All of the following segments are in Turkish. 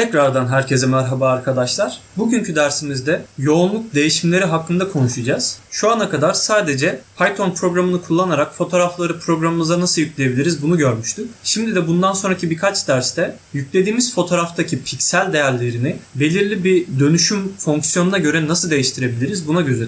Tekrardan herkese merhaba arkadaşlar. Bugünkü dersimizde yoğunluk değişimleri hakkında konuşacağız. Şu ana kadar sadece Python programını kullanarak fotoğrafları programımıza nasıl yükleyebiliriz bunu görmüştük. Şimdi de bundan sonraki birkaç derste yüklediğimiz fotoğraftaki piksel değerlerini belirli bir dönüşüm fonksiyonuna göre nasıl değiştirebiliriz buna göz.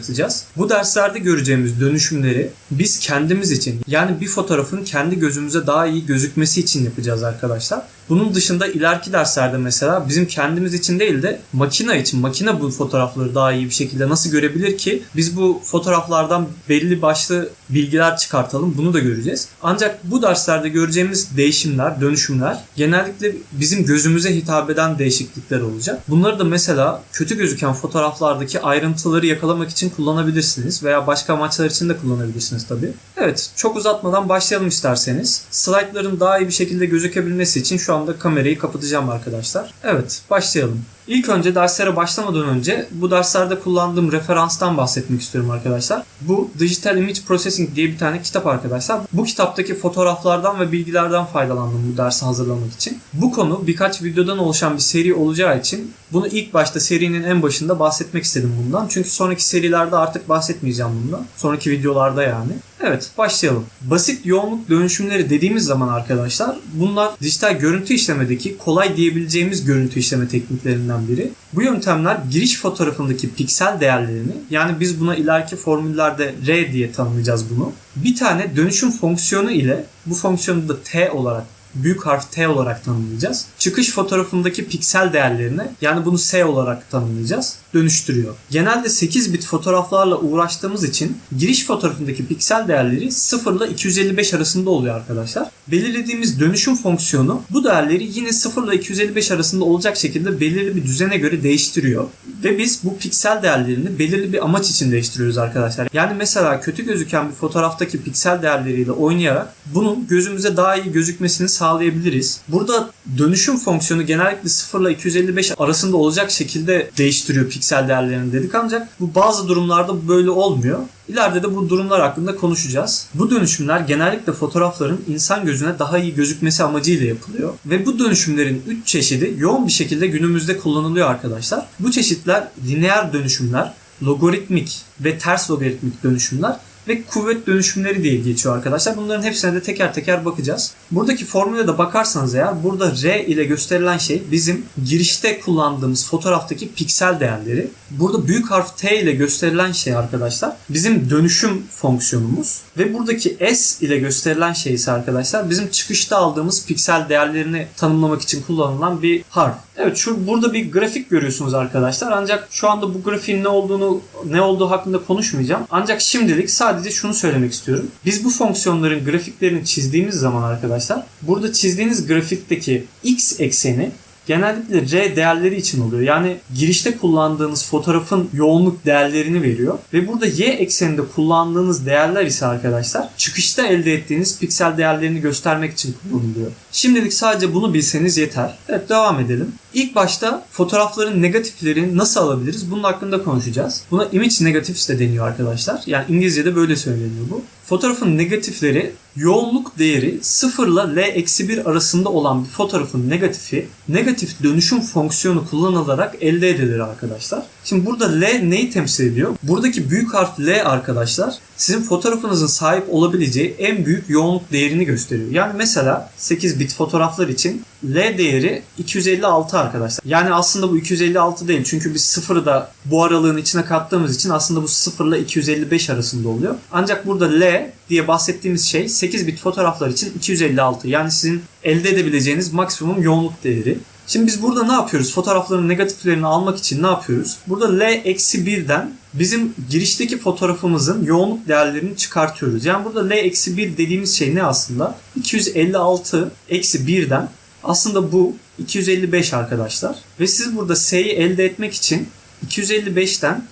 Bu derslerde göreceğimiz dönüşümleri biz kendimiz için yani bir fotoğrafın kendi gözümüze daha iyi gözükmesi için yapacağız arkadaşlar. Bunun dışında ileriki derslerde mesela bizim kendimiz için değil de makine için, makine bu fotoğrafları daha iyi bir şekilde nasıl görebilir ki biz bu fotoğraflardan belli başlı bilgiler çıkartalım bunu da göreceğiz. Ancak bu derslerde göreceğimiz değişimler, dönüşümler genellikle bizim gözümüze hitap eden değişiklikler olacak. Bunları da mesela kötü gözüken fotoğraflardaki ayrıntıları yakalamak için kullanabilirsiniz veya başka amaçlar için de kullanabilirsiniz tabii. Evet, çok uzatmadan başlayalım isterseniz. Slaytların daha iyi bir şekilde gözükebilmesi için şu anda kamerayı kapatacağım arkadaşlar. Evet, başlayalım. İlk önce derslere başlamadan önce bu derslerde kullandığım referanstan bahsetmek istiyorum arkadaşlar. Bu Digital Image Processing diye bir tane kitap arkadaşlar. Bu kitaptaki fotoğraflardan ve bilgilerden faydalandım bu dersi hazırlamak için. Bu konu birkaç videodan oluşan bir seri olacağı için bunu ilk başta serinin en başında bahsetmek istedim bundan. Çünkü sonraki serilerde artık bahsetmeyeceğim bundan. Sonraki videolarda yani. Evet başlayalım. Basit yoğunluk dönüşümleri dediğimiz zaman arkadaşlar bunlar dijital görüntü işlemedeki kolay diyebileceğimiz görüntü işleme tekniklerinden biri. Bu yöntemler giriş fotoğrafındaki piksel değerlerini yani biz buna ileriki formüllerde R diye tanımlayacağız bunu. Bir tane dönüşüm fonksiyonu ile bu fonksiyonu da T olarak büyük harf T olarak tanımlayacağız. Çıkış fotoğrafındaki piksel değerlerini yani bunu S olarak tanımlayacağız. Dönüştürüyor. Genelde 8 bit fotoğraflarla uğraştığımız için giriş fotoğrafındaki piksel değerleri 0 ile 255 arasında oluyor arkadaşlar. Belirlediğimiz dönüşüm fonksiyonu bu değerleri yine 0 ile 255 arasında olacak şekilde belirli bir düzene göre değiştiriyor. Ve biz bu piksel değerlerini belirli bir amaç için değiştiriyoruz arkadaşlar. Yani mesela kötü gözüken bir fotoğraftaki piksel değerleriyle oynayarak bunun gözümüze daha iyi gözükmesini sağlayabiliriz. Burada dönüşüm fonksiyonu genellikle 0 ile 255 arasında olacak şekilde değiştiriyor piksel değerlerini dedik ancak bu bazı durumlarda böyle olmuyor. İleride de bu durumlar hakkında konuşacağız. Bu dönüşümler genellikle fotoğrafların insan gözüne daha iyi gözükmesi amacıyla yapılıyor. Ve bu dönüşümlerin 3 çeşidi yoğun bir şekilde günümüzde kullanılıyor arkadaşlar. Bu çeşitler lineer dönüşümler, logaritmik ve ters logaritmik dönüşümler ve kuvvet dönüşümleri diye geçiyor arkadaşlar. Bunların hepsine de teker teker bakacağız. Buradaki formüle de bakarsanız eğer burada R ile gösterilen şey bizim girişte kullandığımız fotoğraftaki piksel değerleri. Burada büyük harf T ile gösterilen şey arkadaşlar bizim dönüşüm fonksiyonumuz. Ve buradaki S ile gösterilen şey ise arkadaşlar bizim çıkışta aldığımız piksel değerlerini tanımlamak için kullanılan bir harf. Evet şu burada bir grafik görüyorsunuz arkadaşlar. Ancak şu anda bu grafiğin ne olduğunu ne olduğu hakkında konuşmayacağım. Ancak şimdilik sadece şunu söylemek istiyorum. Biz bu fonksiyonların grafiklerini çizdiğimiz zaman arkadaşlar burada çizdiğiniz grafikteki x ekseni genellikle R değerleri için oluyor. Yani girişte kullandığınız fotoğrafın yoğunluk değerlerini veriyor. Ve burada Y ekseninde kullandığınız değerler ise arkadaşlar çıkışta elde ettiğiniz piksel değerlerini göstermek için kullanılıyor. Şimdilik sadece bunu bilseniz yeter. Evet devam edelim. İlk başta fotoğrafların negatifleri nasıl alabiliriz? Bunun hakkında konuşacağız. Buna image negatives de deniyor arkadaşlar. Yani İngilizce'de böyle söyleniyor bu. Fotoğrafın negatifleri yoğunluk değeri 0 ile L-1 arasında olan bir fotoğrafın negatifi negatif dönüşüm fonksiyonu kullanılarak elde edilir arkadaşlar. Şimdi burada L neyi temsil ediyor? Buradaki büyük harf L arkadaşlar sizin fotoğrafınızın sahip olabileceği en büyük yoğunluk değerini gösteriyor. Yani mesela 8 bit fotoğraflar için L değeri 256 arkadaşlar. Yani aslında bu 256 değil. Çünkü biz sıfırı da bu aralığın içine kattığımız için aslında bu 0 ile 255 arasında oluyor. Ancak burada L diye bahsettiğimiz şey 8 bit fotoğraflar için 256. Yani sizin elde edebileceğiniz maksimum yoğunluk değeri. Şimdi biz burada ne yapıyoruz? Fotoğrafların negatiflerini almak için ne yapıyoruz? Burada L-1'den bizim girişteki fotoğrafımızın yoğunluk değerlerini çıkartıyoruz. Yani burada L-1 dediğimiz şey ne aslında? 256-1'den aslında bu 255 arkadaşlar. Ve siz burada S'yi elde etmek için 255'ten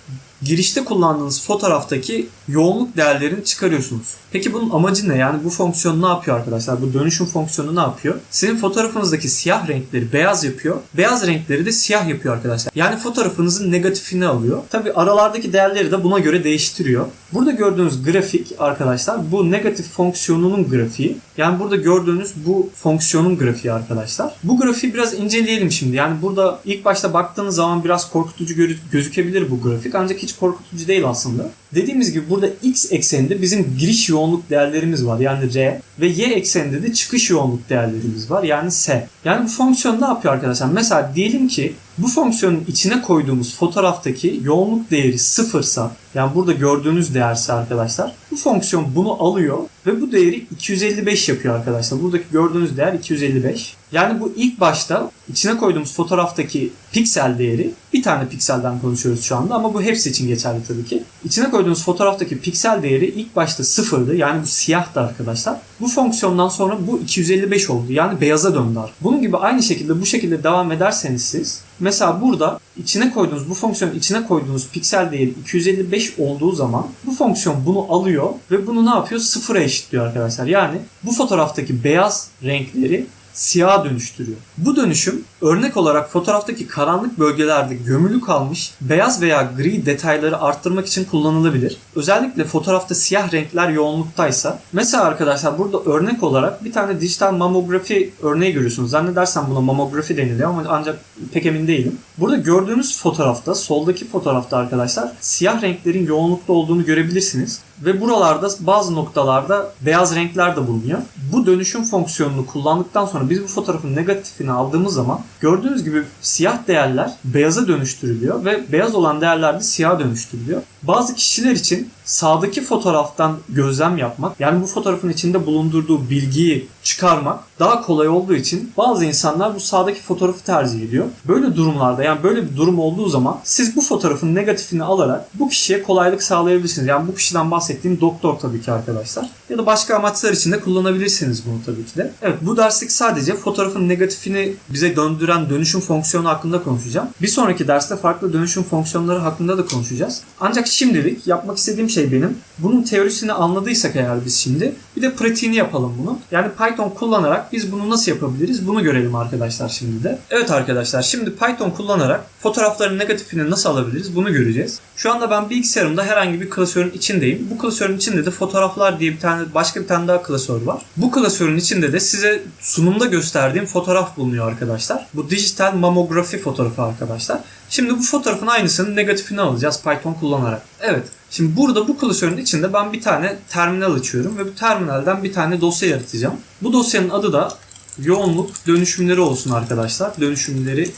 girişte kullandığınız fotoğraftaki yoğunluk değerlerini çıkarıyorsunuz. Peki bunun amacı ne? Yani bu fonksiyon ne yapıyor arkadaşlar? Bu dönüşüm fonksiyonu ne yapıyor? Sizin fotoğrafınızdaki siyah renkleri beyaz yapıyor. Beyaz renkleri de siyah yapıyor arkadaşlar. Yani fotoğrafınızın negatifini alıyor. Tabi aralardaki değerleri de buna göre değiştiriyor. Burada gördüğünüz grafik arkadaşlar bu negatif fonksiyonunun grafiği. Yani burada gördüğünüz bu fonksiyonun grafiği arkadaşlar. Bu grafiği biraz inceleyelim şimdi. Yani burada ilk başta baktığınız zaman biraz korkutucu gözükebilir bu grafik ancak hiç korkutucu değil aslında. Dediğimiz gibi burada x ekseninde bizim giriş yoğunluk değerlerimiz var yani r ve y ekseninde de çıkış yoğunluk değerlerimiz var yani s. Yani bu fonksiyon ne yapıyor arkadaşlar? Mesela diyelim ki bu fonksiyonun içine koyduğumuz fotoğraftaki yoğunluk değeri sıfırsa yani burada gördüğünüz değerse arkadaşlar bu fonksiyon bunu alıyor ve bu değeri 255 yapıyor arkadaşlar. Buradaki gördüğünüz değer 255. Yani bu ilk başta içine koyduğumuz fotoğraftaki piksel değeri bir tane pikselden konuşuyoruz şu anda ama bu hepsi için geçerli tabii ki. İçine koyduğumuz fotoğraftaki piksel değeri ilk başta sıfırdı yani bu siyahtı arkadaşlar. Bu fonksiyondan sonra bu 255 oldu yani beyaza döndü. Bunun gibi aynı şekilde bu şekilde devam ederseniz siz mesela burada içine koyduğunuz bu fonksiyonun içine koyduğunuz piksel değeri 255 olduğu zaman bu fonksiyon bunu alıyor ve bunu ne yapıyor? Sıfıra eşitliyor arkadaşlar. Yani bu fotoğraftaki beyaz renkleri siyaha dönüştürüyor. Bu dönüşüm örnek olarak fotoğraftaki karanlık bölgelerde gömülü kalmış beyaz veya gri detayları arttırmak için kullanılabilir. Özellikle fotoğrafta siyah renkler yoğunluktaysa mesela arkadaşlar burada örnek olarak bir tane dijital mamografi örneği görüyorsunuz. Zannedersem buna mamografi deniliyor ama ancak pek emin değilim. Burada gördüğünüz fotoğrafta, soldaki fotoğrafta arkadaşlar siyah renklerin yoğunlukta olduğunu görebilirsiniz. Ve buralarda bazı noktalarda beyaz renkler de bulunuyor. Bu dönüşüm fonksiyonunu kullandıktan sonra biz bu fotoğrafın negatifini aldığımız zaman gördüğünüz gibi siyah değerler beyaza dönüştürülüyor ve beyaz olan değerler de siyaha dönüştürülüyor. Bazı kişiler için sağdaki fotoğraftan gözlem yapmak yani bu fotoğrafın içinde bulundurduğu bilgiyi çıkarmak daha kolay olduğu için bazı insanlar bu sağdaki fotoğrafı tercih ediyor. Böyle durumlarda yani böyle bir durum olduğu zaman siz bu fotoğrafın negatifini alarak bu kişiye kolaylık sağlayabilirsiniz. Yani bu kişiden bahsettiğim doktor tabii ki arkadaşlar. Ya da başka amaçlar için de kullanabilirsiniz bunu tabii ki de. Evet bu derslik sadece fotoğrafın negatifini bize döndüren dönüşüm fonksiyonu hakkında konuşacağım. Bir sonraki derste farklı dönüşüm fonksiyonları hakkında da konuşacağız. Ancak şimdilik yapmak istediğim şey benim. Bunun teorisini anladıysak eğer biz şimdi bir de pratiğini yapalım bunu. Yani Python kullanarak biz bunu nasıl yapabiliriz bunu görelim arkadaşlar şimdi de. Evet arkadaşlar şimdi Python kullanarak fotoğrafların negatifini nasıl alabiliriz bunu göreceğiz. Şu anda ben bilgisayarımda herhangi bir klasörün içindeyim. Bu klasörün içinde de fotoğraflar diye bir tane başka bir tane daha klasör var. Bu klasörün içinde de size sunumda gösterdiğim fotoğraf bulunuyor arkadaşlar. Bu dijital mamografi fotoğrafı arkadaşlar. Şimdi bu fotoğrafın aynısının negatifini alacağız Python kullanarak. Evet. Şimdi burada bu klasörün içinde ben bir tane terminal açıyorum ve bu terminalden bir tane dosya yaratacağım. Bu dosyanın adı da yoğunluk dönüşümleri olsun arkadaşlar. Dönüşümleri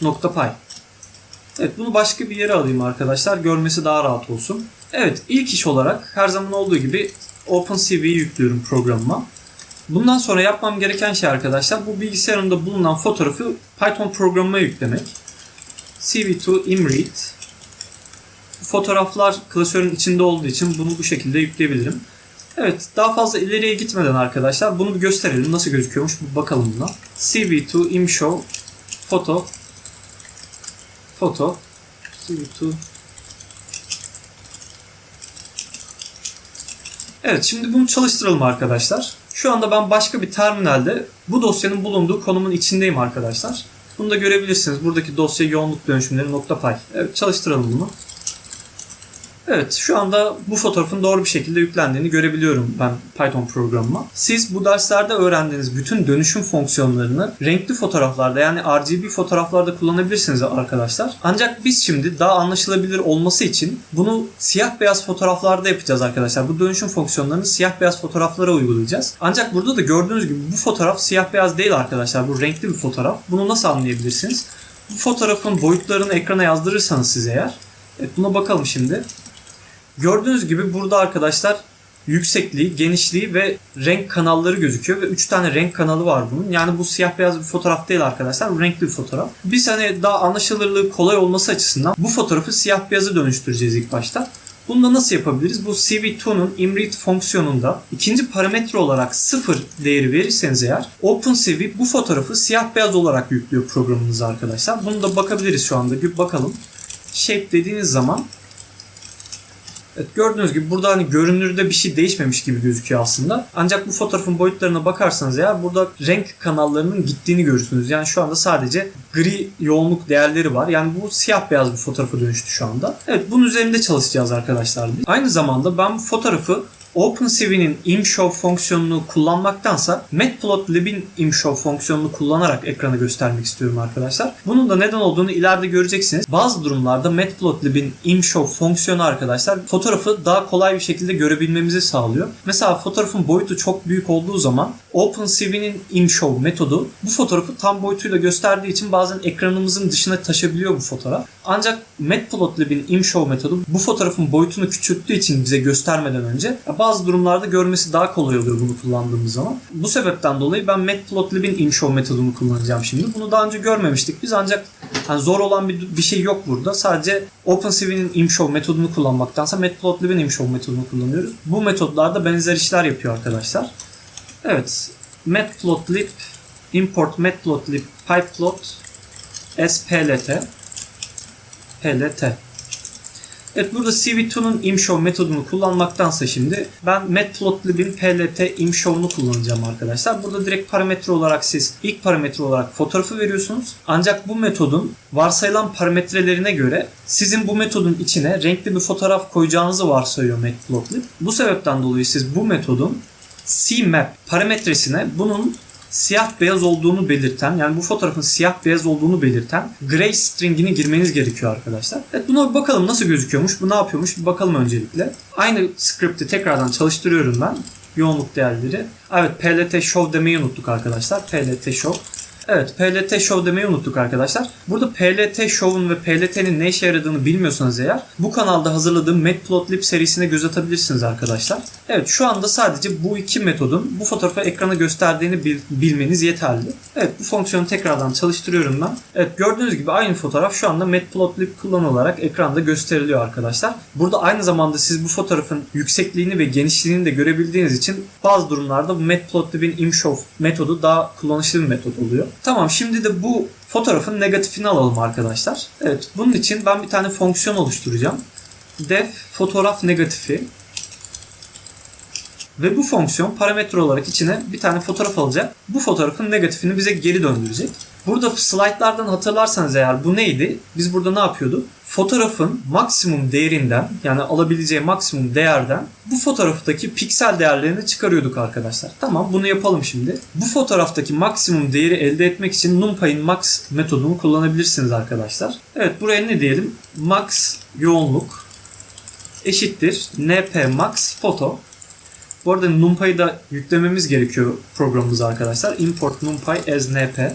.py. Evet bunu başka bir yere alayım arkadaşlar. Görmesi daha rahat olsun. Evet ilk iş olarak her zaman olduğu gibi OpenCV'yi yüklüyorum programıma. Bundan sonra yapmam gereken şey arkadaşlar bu bilgisayarımda bulunan fotoğrafı Python programıma yüklemek. CV2 imread fotoğraflar klasörün içinde olduğu için bunu bu şekilde yükleyebilirim. Evet daha fazla ileriye gitmeden arkadaşlar bunu bir gösterelim. Nasıl gözüküyormuş bir bakalım buna. CV2 imshow foto foto CV2 Evet şimdi bunu çalıştıralım arkadaşlar. Şu anda ben başka bir terminalde bu dosyanın bulunduğu konumun içindeyim arkadaşlar. Bunu da görebilirsiniz. Buradaki dosya yoğunluk dönüşümleri .py. Evet çalıştıralım bunu. Evet şu anda bu fotoğrafın doğru bir şekilde yüklendiğini görebiliyorum ben Python programıma. Siz bu derslerde öğrendiğiniz bütün dönüşüm fonksiyonlarını renkli fotoğraflarda yani RGB fotoğraflarda kullanabilirsiniz arkadaşlar. Ancak biz şimdi daha anlaşılabilir olması için bunu siyah beyaz fotoğraflarda yapacağız arkadaşlar. Bu dönüşüm fonksiyonlarını siyah beyaz fotoğraflara uygulayacağız. Ancak burada da gördüğünüz gibi bu fotoğraf siyah beyaz değil arkadaşlar. Bu renkli bir fotoğraf. Bunu nasıl anlayabilirsiniz? Bu fotoğrafın boyutlarını ekrana yazdırırsanız siz eğer. Evet buna bakalım şimdi. Gördüğünüz gibi burada arkadaşlar yüksekliği, genişliği ve renk kanalları gözüküyor ve 3 tane renk kanalı var bunun. Yani bu siyah beyaz bir fotoğraf değil arkadaşlar. Bu renkli bir fotoğraf. Biz hani daha anlaşılırlığı kolay olması açısından bu fotoğrafı siyah beyaza dönüştüreceğiz ilk başta. Bunu da nasıl yapabiliriz? Bu CV2'nun imread fonksiyonunda ikinci parametre olarak 0 değeri verirseniz eğer OpenCV bu fotoğrafı siyah beyaz olarak yüklüyor programınıza arkadaşlar. Bunu da bakabiliriz şu anda. Bir bakalım. Shape dediğiniz zaman Evet, gördüğünüz gibi burada hani görünürde bir şey değişmemiş gibi gözüküyor aslında. Ancak bu fotoğrafın boyutlarına bakarsanız eğer burada renk kanallarının gittiğini görürsünüz. Yani şu anda sadece gri yoğunluk değerleri var. Yani bu siyah beyaz bir fotoğrafa dönüştü şu anda. Evet bunun üzerinde çalışacağız arkadaşlar. Aynı zamanda ben bu fotoğrafı OpenCV'nin ImShow fonksiyonunu kullanmaktansa Matplotlib'in ImShow fonksiyonunu kullanarak ekranı göstermek istiyorum arkadaşlar. Bunun da neden olduğunu ileride göreceksiniz. Bazı durumlarda Matplotlib'in ImShow fonksiyonu arkadaşlar fotoğrafı daha kolay bir şekilde görebilmemizi sağlıyor. Mesela fotoğrafın boyutu çok büyük olduğu zaman OpenCV'nin ImShow metodu bu fotoğrafı tam boyutuyla gösterdiği için bazen ekranımızın dışına taşabiliyor bu fotoğraf. Ancak Matplotlib'in ImShow metodu bu fotoğrafın boyutunu küçülttüğü için bize göstermeden önce bazı durumlarda görmesi daha kolay oluyor bunu kullandığımız zaman. Bu sebepten dolayı ben Matplotlib'in ImShow metodunu kullanacağım şimdi. Bunu daha önce görmemiştik biz ancak hani zor olan bir, bir şey yok burada. Sadece OpenCV'nin ImShow metodunu kullanmaktansa Matplotlib'in ImShow metodunu kullanıyoruz. Bu metodlarda benzer işler yapıyor arkadaşlar. Evet. Matplotlib import matplotlib pyplot splt plt Evet burada CV2'nun imshow metodunu kullanmaktansa şimdi ben matplotlib'in plt imshow'unu kullanacağım arkadaşlar. Burada direkt parametre olarak siz ilk parametre olarak fotoğrafı veriyorsunuz. Ancak bu metodun varsayılan parametrelerine göre sizin bu metodun içine renkli bir fotoğraf koyacağınızı varsayıyor matplotlib. Bu sebepten dolayı siz bu metodun CMap parametresine bunun siyah beyaz olduğunu belirten yani bu fotoğrafın siyah beyaz olduğunu belirten gray stringini girmeniz gerekiyor arkadaşlar. Evet buna bir bakalım nasıl gözüküyormuş, bu ne yapıyormuş bir bakalım öncelikle. Aynı script'i tekrardan çalıştırıyorum ben. Yoğunluk değerleri. Evet plt show demeyi unuttuk arkadaşlar. plt show. Evet PLT Show demeyi unuttuk arkadaşlar. Burada PLT Show'un ve PLT'nin ne işe yaradığını bilmiyorsanız eğer bu kanalda hazırladığım Matplotlib serisine göz atabilirsiniz arkadaşlar. Evet şu anda sadece bu iki metodun bu fotoğrafı ekrana gösterdiğini bil- bilmeniz yeterli. Evet bu fonksiyonu tekrardan çalıştırıyorum ben. Evet gördüğünüz gibi aynı fotoğraf şu anda Matplotlib kullanılarak ekranda gösteriliyor arkadaşlar. Burada aynı zamanda siz bu fotoğrafın yüksekliğini ve genişliğini de görebildiğiniz için bazı durumlarda bu Matplotlib'in ImShow metodu daha kullanışlı bir metot oluyor. Tamam şimdi de bu fotoğrafın negatifini alalım arkadaşlar. Evet bunun için ben bir tane fonksiyon oluşturacağım. def fotoğraf negatifi ve bu fonksiyon parametre olarak içine bir tane fotoğraf alacak. Bu fotoğrafın negatifini bize geri döndürecek. Burada slaytlardan hatırlarsanız eğer bu neydi? Biz burada ne yapıyorduk? Fotoğrafın maksimum değerinden yani alabileceği maksimum değerden bu fotoğraftaki piksel değerlerini çıkarıyorduk arkadaşlar. Tamam bunu yapalım şimdi. Bu fotoğraftaki maksimum değeri elde etmek için NumPy'in max metodunu kullanabilirsiniz arkadaşlar. Evet buraya ne diyelim? Max yoğunluk eşittir np max foto bu arada NumPy'ı da yüklememiz gerekiyor programımıza arkadaşlar. Import NumPy as np.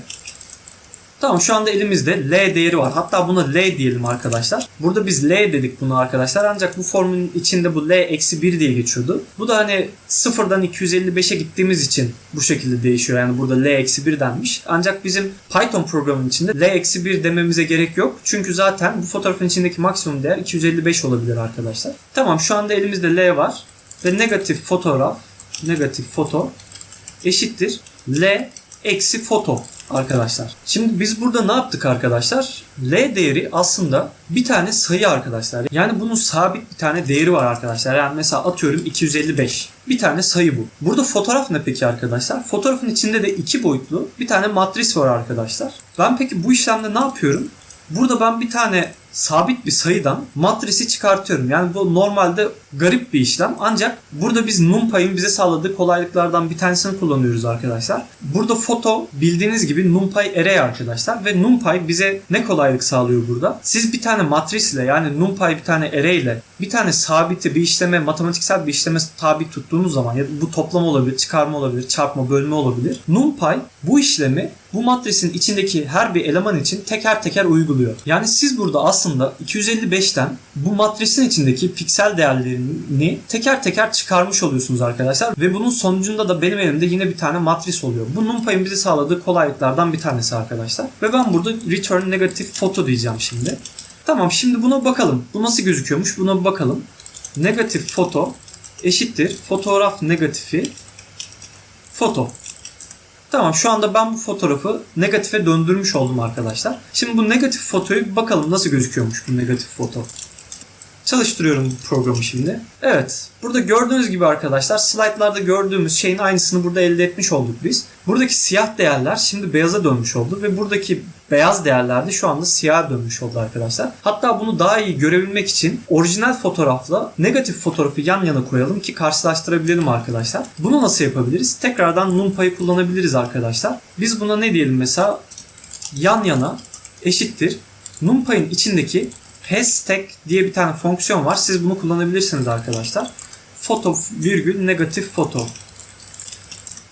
Tamam şu anda elimizde L değeri var. Hatta buna L diyelim arkadaşlar. Burada biz L dedik bunu arkadaşlar. Ancak bu formun içinde bu L eksi 1 diye geçiyordu. Bu da hani sıfırdan 255'e gittiğimiz için bu şekilde değişiyor. Yani burada L eksi 1 denmiş. Ancak bizim Python programının içinde L eksi 1 dememize gerek yok. Çünkü zaten bu fotoğrafın içindeki maksimum değer 255 olabilir arkadaşlar. Tamam şu anda elimizde L var. Ve negatif fotoğraf negatif foto eşittir L eksi foto arkadaşlar. Şimdi biz burada ne yaptık arkadaşlar? L değeri aslında bir tane sayı arkadaşlar. Yani bunun sabit bir tane değeri var arkadaşlar. Yani mesela atıyorum 255. Bir tane sayı bu. Burada fotoğraf ne peki arkadaşlar? Fotoğrafın içinde de iki boyutlu bir tane matris var arkadaşlar. Ben peki bu işlemde ne yapıyorum? Burada ben bir tane sabit bir sayıdan matrisi çıkartıyorum. Yani bu normalde garip bir işlem. Ancak burada biz NumPy'ın bize sağladığı kolaylıklardan bir tanesini kullanıyoruz arkadaşlar. Burada foto bildiğiniz gibi NumPy array arkadaşlar ve NumPy bize ne kolaylık sağlıyor burada? Siz bir tane matrisle yani NumPy bir tane array ile bir tane sabiti bir işleme matematiksel bir işleme tabi tuttuğunuz zaman ya bu toplam olabilir, çıkarma olabilir, çarpma, bölme olabilir. NumPy bu işlemi bu matrisin içindeki her bir eleman için teker teker uyguluyor. Yani siz burada aslında 255'ten bu matrisin içindeki piksel değerlerini teker teker çıkarmış oluyorsunuz arkadaşlar. Ve bunun sonucunda da benim elimde yine bir tane matris oluyor. Bu NumPy'ın bize sağladığı kolaylıklardan bir tanesi arkadaşlar. Ve ben burada return negative photo diyeceğim şimdi. Tamam şimdi buna bakalım. Bu nasıl gözüküyormuş buna bakalım. Negatif foto eşittir fotoğraf negatifi foto. Tamam şu anda ben bu fotoğrafı negatife döndürmüş oldum arkadaşlar. Şimdi bu negatif fotoyu bakalım nasıl gözüküyormuş bu negatif foto. Çalıştırıyorum programı şimdi. Evet. Burada gördüğünüz gibi arkadaşlar slaytlarda gördüğümüz şeyin aynısını burada elde etmiş olduk biz. Buradaki siyah değerler şimdi beyaza dönmüş oldu ve buradaki beyaz değerler de şu anda siyah dönmüş oldu arkadaşlar. Hatta bunu daha iyi görebilmek için orijinal fotoğrafla negatif fotoğrafı yan yana koyalım ki karşılaştırabilelim arkadaşlar. Bunu nasıl yapabiliriz? Tekrardan NumPy'ı kullanabiliriz arkadaşlar. Biz buna ne diyelim mesela yan yana eşittir. NumPy'ın içindeki hashtag diye bir tane fonksiyon var. Siz bunu kullanabilirsiniz arkadaşlar. Foto virgül negatif foto.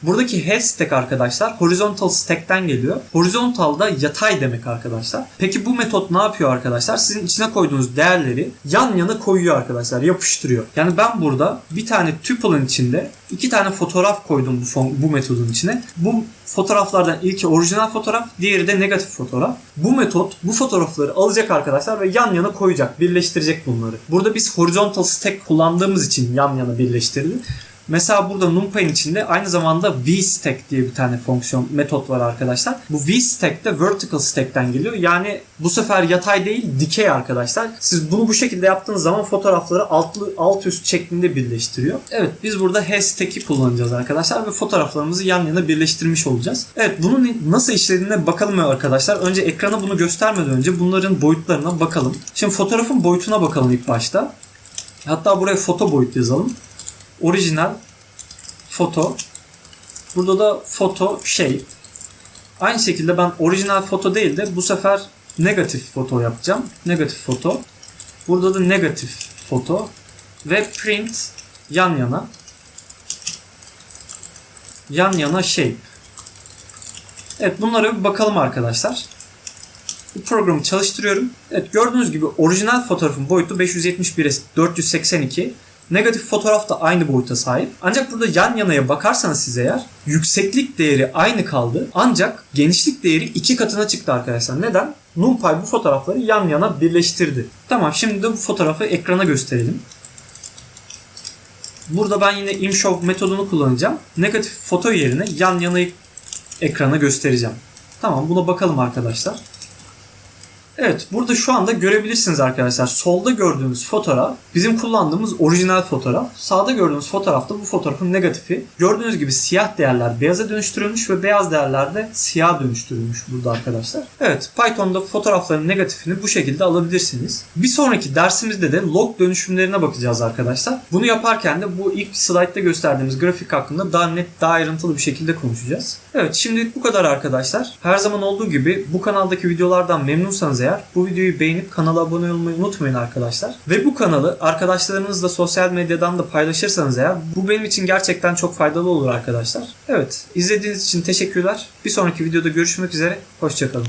Buradaki hashtag arkadaşlar horizontal stack'ten geliyor. Horizontal da yatay demek arkadaşlar. Peki bu metot ne yapıyor arkadaşlar? Sizin içine koyduğunuz değerleri yan yana koyuyor arkadaşlar. Yapıştırıyor. Yani ben burada bir tane tuple'ın içinde iki tane fotoğraf koydum bu, fon, bu metodun içine. Bu fotoğraflardan ilki orijinal fotoğraf, diğeri de negatif fotoğraf. Bu metot bu fotoğrafları alacak arkadaşlar ve yan yana koyacak, birleştirecek bunları. Burada biz horizontal stack kullandığımız için yan yana birleştirdi. Mesela burada NumPy'in içinde aynı zamanda vstack diye bir tane fonksiyon metot var arkadaşlar. Bu vstack de vertical stack'ten geliyor. Yani bu sefer yatay değil dikey arkadaşlar. Siz bunu bu şekilde yaptığınız zaman fotoğrafları altlı, alt üst şeklinde birleştiriyor. Evet biz burada hashtagg'i kullanacağız arkadaşlar ve fotoğraflarımızı yan yana birleştirmiş olacağız. Evet bunun nasıl işlediğine bakalım arkadaşlar. Önce ekrana bunu göstermeden önce bunların boyutlarına bakalım. Şimdi fotoğrafın boyutuna bakalım ilk başta. Hatta buraya foto boyut yazalım orijinal foto. Burada da foto shape. Aynı şekilde ben orijinal foto değil de bu sefer negatif foto yapacağım. Negatif foto. Burada da negatif foto ve print yan yana. Yan yana shape. Evet bunlara bir bakalım arkadaşlar. Bu programı çalıştırıyorum. Evet gördüğünüz gibi orijinal fotoğrafın boyutu 571'e 482. Negatif fotoğraf da aynı boyuta sahip. Ancak burada yan yanaya bakarsanız siz eğer yükseklik değeri aynı kaldı. Ancak genişlik değeri iki katına çıktı arkadaşlar. Neden? NumPy bu fotoğrafları yan yana birleştirdi. Tamam şimdi de bu fotoğrafı ekrana gösterelim. Burada ben yine imshow metodunu kullanacağım. Negatif foto yerine yan yana ekrana göstereceğim. Tamam buna bakalım arkadaşlar. Evet burada şu anda görebilirsiniz arkadaşlar. Solda gördüğünüz fotoğraf bizim kullandığımız orijinal fotoğraf. Sağda gördüğünüz fotoğrafta bu fotoğrafın negatifi. Gördüğünüz gibi siyah değerler beyaza dönüştürülmüş ve beyaz değerler de siyah dönüştürülmüş burada arkadaşlar. Evet Python'da fotoğrafların negatifini bu şekilde alabilirsiniz. Bir sonraki dersimizde de log dönüşümlerine bakacağız arkadaşlar. Bunu yaparken de bu ilk slaytta gösterdiğimiz grafik hakkında daha net, daha ayrıntılı bir şekilde konuşacağız. Evet şimdilik bu kadar arkadaşlar. Her zaman olduğu gibi bu kanaldaki videolardan memnunsanız eğer bu videoyu beğenip kanala abone olmayı unutmayın arkadaşlar. Ve bu kanalı arkadaşlarınızla sosyal medyadan da paylaşırsanız eğer bu benim için gerçekten çok faydalı olur arkadaşlar. Evet izlediğiniz için teşekkürler. Bir sonraki videoda görüşmek üzere. Hoşçakalın.